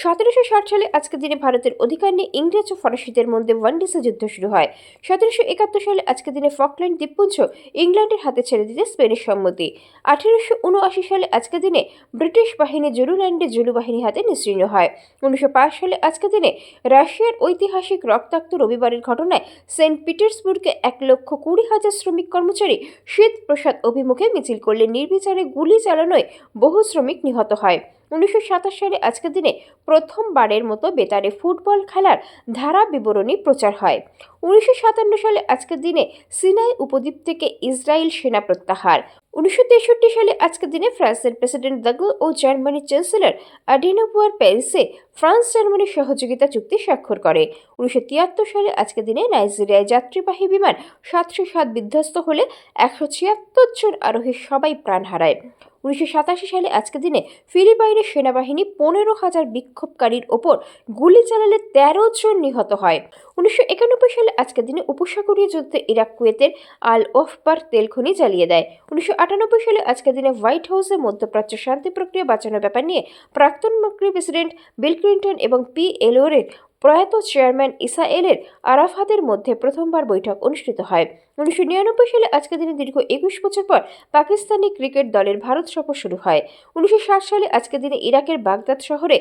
সতেরোশো ষাট সালে আজকের দিনে ভারতের অধিকার নিয়ে ইংরেজ ও ফরাসিদের মধ্যে ওয়ান্ডিসে যুদ্ধ শুরু হয়। সতেরোশো একাত্তর সালে আজকের দিনে ফকল্যান্ড দ্বীপপুঞ্জ ইংল্যান্ডের হাতে ছেড়ে দিতে স্পেনের সম্মতি। আঠেরোশো উনআশি সালে আজকের দিনে ব্রিটিশ বাহিনী জুলুল্যান্ডে জুলু বাহিনীর হাতে নিশ্চিহ্ন হয়। উনিশশো পাঁচ সালে আজকের দিনে রাশিয়ার ঐতিহাসিক রক্তাক্ত রবিবারের ঘটনায় সেন্ট পিটার্সবুর্গে এক লক্ষ কুড়ি হাজার শ্রমিক কর্মচারী শীত প্রসাদ অভিমুখে মিছিল করলে নির্বিচারে গুলি চালানোয় বহু শ্রমিক নিহত হয়। উনিশশো সাতাশ সালে আজকের দিনে প্রথমবারের মতো বেতারে ফুটবল খেলার ধারা বিবরণী প্রচার হয়। উনিশশো সাতান্ন সালে আজকের দিনে সিনাই উপদ্বীপ থেকে ইসরায়েল সেনা প্রত্যাহার। উনিশশো তেষট্টি সালে আজকের দিনে ফ্রান্সের প্রেসিডেন্ট দাগল ও জার্মানির চ্যান্সেলর আডিনোপুয়ার প্যারিসে ফ্রান্স জার্মানির সহযোগিতা চুক্তি স্বাক্ষর করে। উনিশশো তিয়াত্তর সালে আজকের দিনে নাইজেরিয়ায় যাত্রীবাহী বিমান সাতশো সাত বিধ্বস্ত হলে একশো ছিয়াত্তর জন আরোহী সবাই প্রাণ হারায়। উনিশশো সাতাশি সালে আজকের দিনে ফিলিপাইনের সেনাবাহিনী পনেরো হাজার বিক্ষোভকারীর ওপর গুলি চালালে তেরো জন নিহত হয়। উনিশশো একানব্বই সালে আজকের দিনে উপসাগরীয় যুদ্ধে ইরাক কুয়েতের আল ওফবার তেল খনি জ্বালিয়ে দেয়। উনিশশো আটানব্বই সালে আজকের দিনে হোয়াইট হাউসে মধ্যপ্রাচ্য শান্তি প্রক্রিয়া বাঁচানোর ব্যাপার নিয়ে প্রাক্তন প্রেসিডেন্ট বিল ক্লিন্টন এবং পি এলোরের প্রয়াত চেয়ারম্যান ইসাএলের আরাফাতের মধ্যে প্রথমবার বৈঠক অনুষ্ঠিত হয়। উনিশশো নিরানব্বই সালে আজকের দিনে দীর্ঘ একুশ বছর পর পাকিস্তানি ক্রিকেট দলের ভারত সফর শুরু হয়। উনিশশো ষাট সালে আজকের দিনে ইরাকের বাগদাদ শহরে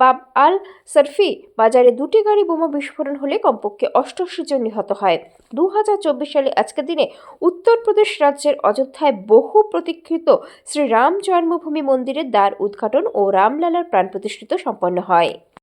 বাব আল সারফি বাজারে দুটি গাড়ি বোমা বিস্ফোরণ হলে কমপক্ষে অষ্টআশি জন নিহত হয়। দু হাজার চব্বিশ সালে আজকের দিনে উত্তরপ্রদেশ রাজ্যের অযোধ্যায় বহু প্রতীক্ষিত শ্রী রাম জন্মভূমি মন্দিরের দ্বার উদ্ঘাটন ও রামলালার প্রাণ প্রতিষ্ঠিত সম্পন্ন হয়।